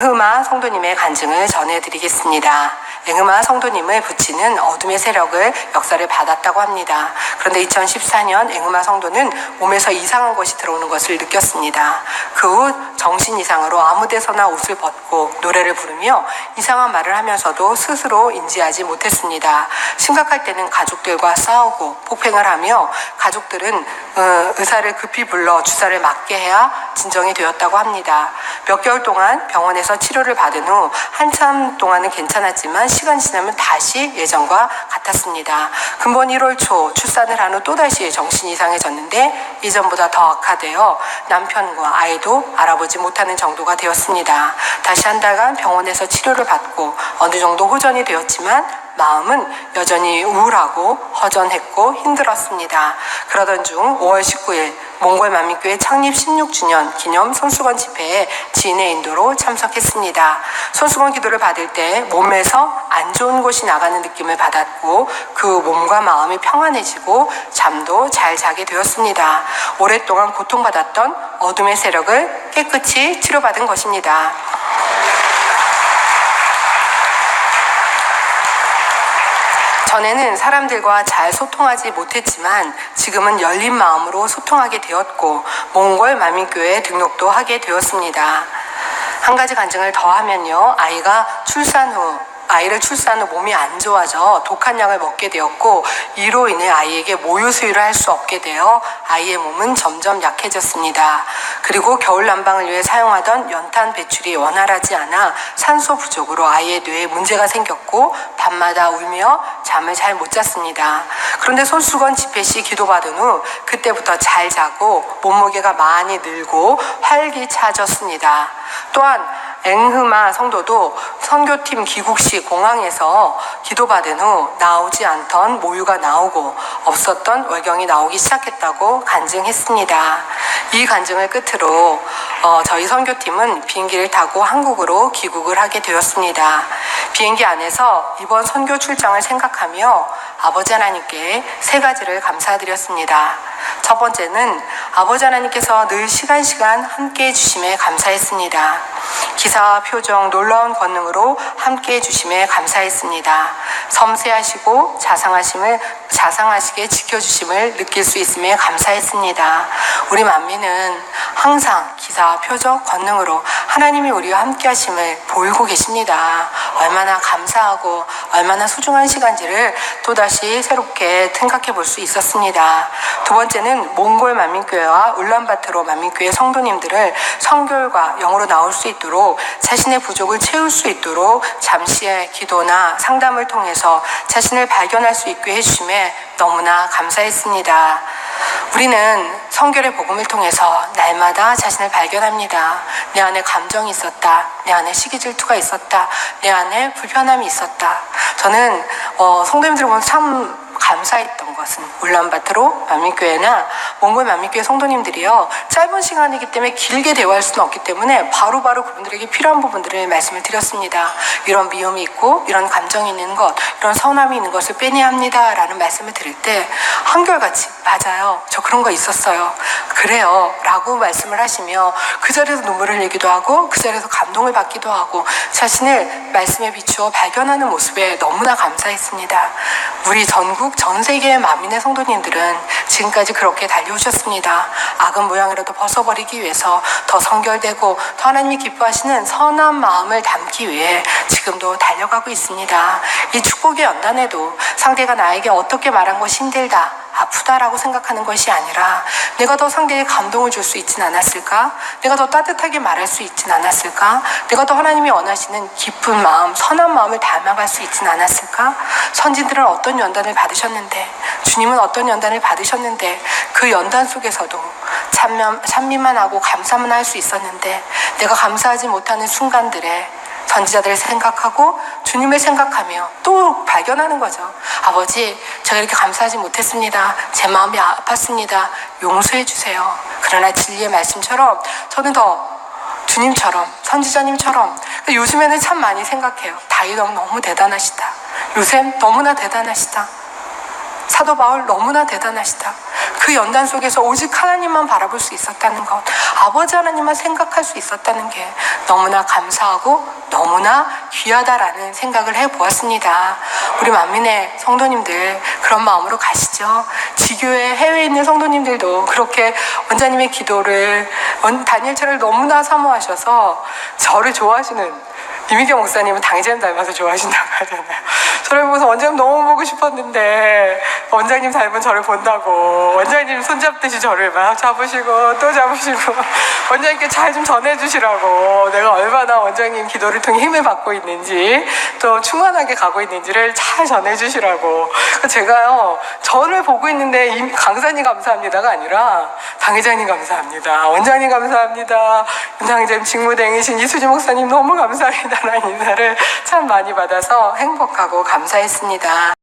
앵흐마 성도님의 간증을 전해드리겠습니다. 앵흐마 성도님을 붙이는 어둠의 세력을 역사를 받았다고 합니다. 그런데 2014년 앵흐마 성도는 몸에서 이상한 것이 들어오는 것을 느꼈습니다. 그 후 정신 이상으로 아무 데서나 옷을 벗고 노래를 부르며 이상한 말을 하면서도 스스로 인지하지 못했습니다. 심각할 때는 가족들과 싸우고 폭행을 하며 가족들은 어, 의사를 급히 불러 주사를 맞게 해야 진정이 되었다고 합니다. 몇 개월 동안 병원에서 치료를 받은 후 한참 동안은 괜찮았지만 시간이 지나면 다시 예전과 같았습니다. 근본 1월 초 출산을 한 후 또다시 정신이 이상해졌는데 이전보다 더 악화되어 남편과 아이도 알아보지 못하는 정도가 되었습니다. 다시 한 달간 병원에서 치료를 받고 어느 정도 호전이 되었지만 마음은 여전히 우울하고 허전했고 힘들었습니다. 그러던 중 5월 19일 몽골 만민교회 창립 16주년 기념 손수건 집회에 지인의 인도로 참석했습니다. 손수건 기도를 받을 때 몸에서 안 좋은 곳이 나가는 느낌을 받았고 그 몸과 마음이 평안해지고 잠도 잘 자게 되었습니다. 오랫동안 고통받았던 어둠의 세력을 깨끗이 치료받은 것입니다. 전에는 사람들과 잘 소통하지 못했지만 지금은 열린 마음으로 소통하게 되었고 몽골 만민교회에 등록도 하게 되었습니다. 한 가지 간증을 더 하면요. 아이가 출산 후 아이를 출산 후 몸이 안 좋아져 독한 약을 먹게 되었고 이로 인해 아이에게 모유 수유를 할 수 없게 되어 아이의 몸은 점점 약해졌습니다. 그리고 겨울 난방을 위해 사용하던 연탄 배출이 원활하지 않아 산소 부족으로 아이의 뇌에 문제가 생겼고 밤마다 울며 잠을 잘 못 잤습니다. 그런데 손수건 집회 시 기도받은 후 그때부터 잘 자고 몸무게가 많이 늘고 활기차졌습니다. 또한 앵흐마 성도도 선교팀 귀국 시 공항에서 기도받은 후 나오지 않던 모유가 나오고 없었던 월경이 나오기 시작했다고 간증했습니다. 이 간증을 끝으로 어, 저희 선교팀은 비행기를 타고 한국으로 귀국을 하게 되었습니다. 비행기 안에서 이번 선교 출장을 생각하며 아버지 하나님께 세 가지를 감사드렸습니다. 첫 번째는 아버지 하나님께서 늘 시간 시간 함께 해주심에 감사했습니다. 기사와 표정, 놀라운 권능으로 함께 해주심에 감사했습니다. 섬세하시고 자상하심을, 자상하시게 지켜주심을 느낄 수 있음에 감사했습니다. 우리 만민은 항상 기사와 표정, 권능으로 하나님이 우리와 함께 하심을 보이고 계십니다. 얼마나 감사하고 얼마나 소중한 시간지를 또다시 새롭게 생각해 볼 수 있었습니다. 두 번째는 몽골 만민교회와 울란바토르 만민교회 성도님들을 성결과 영으로 나올 수 있도록 자신의 부족을 채울 수 있도록 잠시의 기도나 상담을 통해서 자신을 발견할 수 있게 해주심에 너무나 감사했습니다. 우리는 성결의 복음을 통해서 날마다 자신을 발견합니다. 내 안에 감정이 있었다. 내 안에 시기 질투가 있었다. 내 안에 불편함이 있었다. 저는 어, 성도님들 보면 참 감사했던 것은 울란바토르 만민교회나 몽골 만민교회 성도님들이요 짧은 시간이기 때문에 길게 대화할 수는 없기 때문에 바로바로 바로 그분들에게 필요한 부분들을 말씀을 드렸습니다. 이런 미움이 있고 이런 감정이 있는 것, 이런 서운함이 있는 것을 빼내야 합니다라는 말씀을 드릴 때 한결같이 맞아요. 저 그런 거 있었어요. 그래요. 라고 말씀을 하시며 그 자리에서 눈물을 흘리기도 하고 그 자리에서 감동을 받기도 하고 자신을 말씀에 비추어 발견하는 모습에 너무나 감사했습니다. 우리 전국 전 세계의 만민의 성도님들은 지금까지 그렇게 달려오셨습니다. 악은 모양이라도 벗어버리기 위해서 더 성결되고 더 하나님이 기뻐하시는 선한 마음을 담기 위해 지금도 달려가고 있습니다. 이 축복의 연단에도 상대가 나에게 어떻게 말한 것이 힘들다. 아프다라고 생각하는 것이 아니라 내가 더 상대에 감동을 줄 수 있진 않았을까? 내가 더 따뜻하게 말할 수 있진 않았을까? 내가 더 하나님이 원하시는 깊은 마음, 선한 마음을 담아갈 수 있진 않았을까? 선진들은 어떤 연단을 받으셨는데 주님은 어떤 연단을 받으셨는데 그 연단 속에서도 찬미만 하고 감사만 할 수 있었는데 내가 감사하지 못하는 순간들에 선지자들을 생각하고 주님을 생각하며 또 발견하는 거죠. 아버지, 제가 이렇게 감사하지 못했습니다. 제 마음이 아팠습니다. 용서해 주세요. 그러나 진리의 말씀처럼 저는 더 주님처럼 선지자님처럼 요즘에는 참 많이 생각해요. 다윗 너무 대단하시다. 요셉 너무나 대단하시다. 사도 바울 너무나 대단하시다. 그 연단 속에서 오직 하나님만 바라볼 수 있었다는 것, 아버지 하나님만 생각할 수 있었다는 게 너무나 감사하고 너무나 귀하다라는 생각을 해보았습니다. 우리 만민의 성도님들 그런 마음으로 가시죠. 지교회 해외에 있는 성도님들도 그렇게 원자님의 기도를 원- 다니엘처를 너무나 사모하셔서 저를 좋아하시는 이미경 목사님은 당장 닮아서 좋아하신다고 하잖아요. 저를 보고서 원장님 너무 보고 싶었는데 원장님 닮은 저를 본다고 원장님 손잡듯이 저를 막 잡으시고 또 잡으시고 원장님께 잘 좀 전해주시라고 내가 얼마나 원장님 기도를 통해 힘을 받고 있는지 또 충만하게 가고 있는지를 잘 전해주시라고. 제가요 저를 보고 있는데 이 강사님 감사합니다가 아니라 당회장님 감사합니다. 원장님 감사합니다. 당회장님 직무대행이신 이수지 목사님 너무 감사합니다 라는 인사를 참 많이 받아서 행복하고 감사했습니다.